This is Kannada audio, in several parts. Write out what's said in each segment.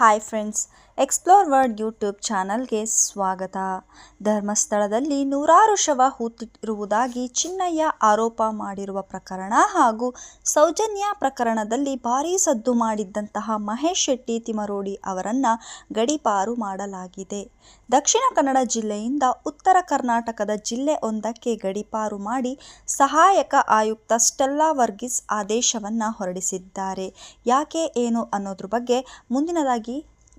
Hi friends explore world YouTube ಚಾನಲ್ಗೆ ಸ್ವಾಗತ. ಧರ್ಮಸ್ಥಳದಲ್ಲಿ ನೂರಾರು ಶವ ಹೂತಿರುವುದಾಗಿ ಚಿನ್ನಯ್ಯ ಆರೋಪ ಮಾಡಿರುವ ಪ್ರಕರಣ ಹಾಗೂ ಸೌಜನ್ಯ ಪ್ರಕರಣದಲ್ಲಿ ಭಾರೀ ಸದ್ದು ಮಾಡಿದ್ದಂತಹ ಮಹೇಶ್ ಶೆಟ್ಟಿ ತಿಮರೋಡಿ ಅವರನ್ನು ಗಡಿಪಾರು ಮಾಡಲಾಗಿದೆ. ದಕ್ಷಿಣ ಕನ್ನಡ ಜಿಲ್ಲೆಯಿಂದ ಉತ್ತರ ಕರ್ನಾಟಕದ ಜಿಲ್ಲೆ ಒಂದಕ್ಕೆ ಗಡೀಪಾರು ಮಾಡಿ ಸಹಾಯಕ ಆಯುಕ್ತ ಸ್ಟೆಲ್ಲಾ ವರ್ಗೀಸ್ ಆದೇಶವನ್ನು ಹೊರಡಿಸಿದ್ದಾರೆ. ಯಾಕೆ, ಏನು ಅನ್ನೋದ್ರ ಬಗ್ಗೆ ಮುಂದಿನದಾಗಿ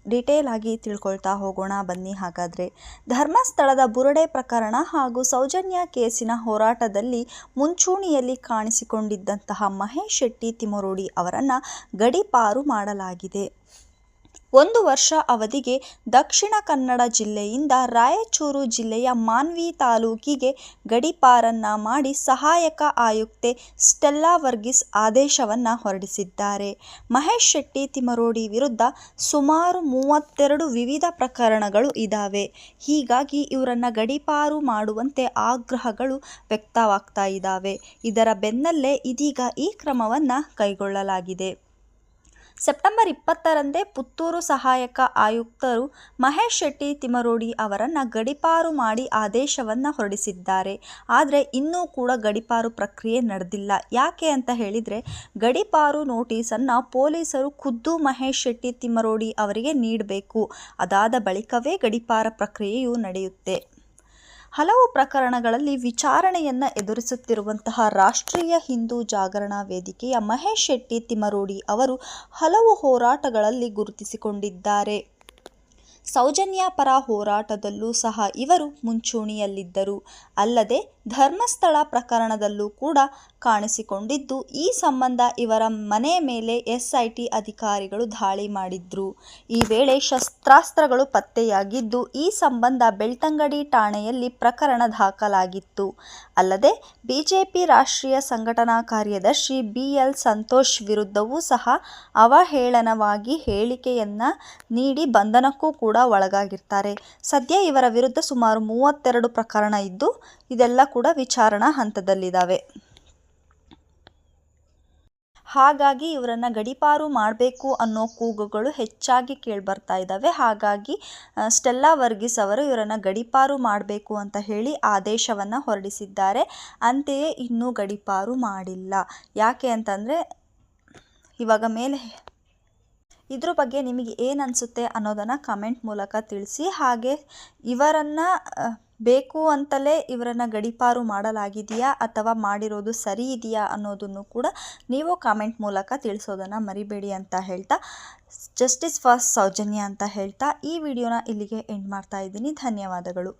ಡಿಟೇಲ್ ಆಗಿ ತಿಳ್ಕೊಳ್ತಾ ಹೋಗೋಣ. ಬನ್ನಿ ಹಾಗಾದರೆ. ಧರ್ಮಸ್ಥಳದ ಬುರುಡೆ ಪ್ರಕರಣ ಹಾಗೂ ಸೌಜನ್ಯ ಕೇಸಿನ ಹೋರಾಟದಲ್ಲಿ ಮುಂಚೂಣಿಯಲ್ಲಿ ಕಾಣಿಸಿಕೊಂಡಿದ್ದಂತಹ ಮಹೇಶ್ ಶೆಟ್ಟಿ ತಿಮರೋಡಿ ಅವರನ್ನು ಗಡಿಪಾರು ಮಾಡಲಾಗಿದೆ. ಒಂದು ವರ್ಷ ಅವಧಿಗೆ ದಕ್ಷಿಣ ಕನ್ನಡ ಜಿಲ್ಲೆಯಿಂದ ರಾಯಚೂರು ಜಿಲ್ಲೆಯ ಮಾನ್ವಿ ತಾಲೂಕಿಗೆ ಗಡೀಪಾರನ್ನ ಮಾಡಿ ಸಹಾಯಕ ಆಯುಕ್ತೆ ಸ್ಟೆಲ್ಲಾ ವರ್ಗೀಸ್ ಆದೇಶವನ್ನು ಹೊರಡಿಸಿದ್ದಾರೆ. ಮಹೇಶ್ ಶೆಟ್ಟಿ ತಿಮರೋಡಿ ವಿರುದ್ಧ ಸುಮಾರು ಮೂವತ್ತೆರಡು ವಿವಿಧ ಪ್ರಕರಣಗಳು ಇದ್ದಾವೆ ಹೀಗಾಗಿ ಇವರನ್ನು ಗಡೀಪಾರು ಮಾಡುವಂತೆ ಆಗ್ರಹಗಳು ವ್ಯಕ್ತವಾಗ್ತಾ ಇದ್ದಾವೆ ಇದರ ಬೆನ್ನಲ್ಲೇ ಇದೀಗ ಈ ಕ್ರಮವನ್ನು ಕೈಗೊಳ್ಳಲಾಗಿದೆ. ಸೆಪ್ಟೆಂಬರ್ ಇಪ್ಪತ್ತರಂದೇ ಪುತ್ತೂರು ಸಹಾಯಕ ಆಯುಕ್ತರು ಮಹೇಶ್ ಶೆಟ್ಟಿ ತಿಮರೋಡಿ ಅವರನ್ನು ಗಡಿಪಾರು ಮಾಡಿ ಆದೇಶವನ್ನು ಹೊರಡಿಸಿದ್ದಾರೆ. ಆದರೆ ಇನ್ನೂ ಕೂಡ ಗಡಿಪಾರು ಪ್ರಕ್ರಿಯೆ ನಡೆದಿಲ್ಲ. ಯಾಕೆ ಅಂತ ಹೇಳಿದರೆ ಗಡಿಪಾರು ನೋಟಿಸನ್ನು ಪೊಲೀಸರು ಖುದ್ದು ಮಹೇಶ್ ಶೆಟ್ಟಿ ತಿಮರೋಡಿ ಅವರಿಗೆ ನೀಡಬೇಕು. ಅದಾದ ಬಳಿಕವೇ ಗಡಿಪಾರ ಪ್ರಕ್ರಿಯೆಯು ನಡೆಯುತ್ತೆ. ಹಲವು ಪ್ರಕರಣಗಳಲ್ಲಿ ವಿಚಾರಣೆಯನ್ನು ಎದುರಿಸುತ್ತಿರುವಂತಹ ರಾಷ್ಟ್ರೀಯ ಹಿಂದೂ ಜಾಗರಣ ವೇದಿಕೆಯ ಮಹೇಶ್ ಶೆಟ್ಟಿ ತಿಮರೋಡಿ ಅವರು ಹಲವು ಹೋರಾಟಗಳಲ್ಲಿ ಗುರುತಿಸಿಕೊಂಡಿದ್ದಾರೆ. ಸೌಜನ್ಯ ಪರ ಹೋರಾಟದಲ್ಲೂ ಸಹ ಇವರು ಮುಂಚೂಣಿಯಲ್ಲಿದ್ದರು. ಅಲ್ಲದೆ ಧರ್ಮಸ್ಥಳ ಪ್ರಕರಣದಲ್ಲೂ ಕೂಡ ಕಾಣಿಸಿಕೊಂಡಿದ್ದು, ಈ ಸಂಬಂಧ ಇವರ ಮನೆ ಮೇಲೆ ಎಸ್ಐಟಿ ಅಧಿಕಾರಿಗಳು ದಾಳಿ ಮಾಡಿದ್ರು. ಈ ವೇಳೆ ಶಸ್ತ್ರಾಸ್ತ್ರಗಳು ಪತ್ತೆಯಾಗಿದ್ದು, ಈ ಸಂಬಂಧ ಬೆಳ್ತಂಗಡಿ ಠಾಣೆಯಲ್ಲಿ ಪ್ರಕರಣ ದಾಖಲಾಗಿತ್ತು. ಅಲ್ಲದೆ, ಬಿಜೆಪಿ ರಾಷ್ಟ್ರೀಯ ಸಂಘಟನಾ ಕಾರ್ಯದರ್ಶಿ ಬಿಎಲ್ ಸಂತೋಷ್ ವಿರುದ್ಧವೂ ಸಹ ಅವಹೇಳನವಾಗಿ ಹೇಳಿಕೆಯನ್ನ ನೀಡಿ ಬಂಧನಕ್ಕೂ ಕೂಡ ಒಳಗಾಗಿರ್ತಾರೆ. ಸದ್ಯ ಇವರ ವಿರುದ್ಧ ಸುಮಾರು ಮೂವತ್ತೆರಡು ಪ್ರಕರಣ ಇದ್ದು, ಇದೆಲ್ಲ ಕೂಡ ವಿಚಾರಣಾ ಹಂತದಲ್ಲಿದ್ದಾವೆ. ಹಾಗಾಗಿ ಇವರನ್ನು ಗಡಿಪಾರು ಮಾಡಬೇಕು ಅನ್ನೋ ಕೂಗುಗಳು ಹೆಚ್ಚಾಗಿ ಕೇಳಿಬರ್ತಾ ಇದ್ದಾವೆ. ಹಾಗಾಗಿ ಸ್ಟೆಲ್ಲಾ ವರ್ಗೀಸ್ ಅವರು ಇವರನ್ನು ಗಡಿಪಾರು ಮಾಡಬೇಕು ಅಂತ ಹೇಳಿ ಆದೇಶವನ್ನು ಹೊರಡಿಸಿದ್ದಾರೆ. ಅಂತೆಯೇ ಇನ್ನೂ ಗಡಿಪಾರು ಮಾಡಿಲ್ಲ. ಯಾಕೆ ಅಂತಂದರೆ, ಇವಾಗ ಮೇಲೆ ಇದ್ರ ಬಗ್ಗೆ ನಿಮಗೆ ಏನು ಅನಿಸುತ್ತೆ ಅನ್ನೋದನ್ನು ಕಮೆಂಟ್ ಮೂಲಕ ತಿಳಿಸಿ. ಹಾಗೆ ಇವರನ್ನು ಬೇಕು ಅಂತಲೇ ಇವರನ್ನು ಗಡಿಪಾರು ಮಾಡಲಾಗಿದೆಯಾ ಅಥವಾ ಮಾಡಿರೋದು ಸರಿ ಇದೆಯಾ ಅನ್ನೋದನ್ನು ಕೂಡ ನೀವು ಕಾಮೆಂಟ್ ಮೂಲಕ ತಿಳಿಸೋದನ್ನು ಮರಿಬೇಡಿ ಅಂತ ಹೇಳ್ತಾ. ಜಸ್ಟಿಸ್ ಫಾರ್ ಸೌಜನ್ಯ ಅಂತ ಹೇಳ್ತಾ ಈ ವಿಡಿಯೋನ ಇಲ್ಲಿಗೆ ಎಂಡ್ ಮಾಡ್ತಾ ಇದ್ದೀನಿ. ಧನ್ಯವಾದಗಳು.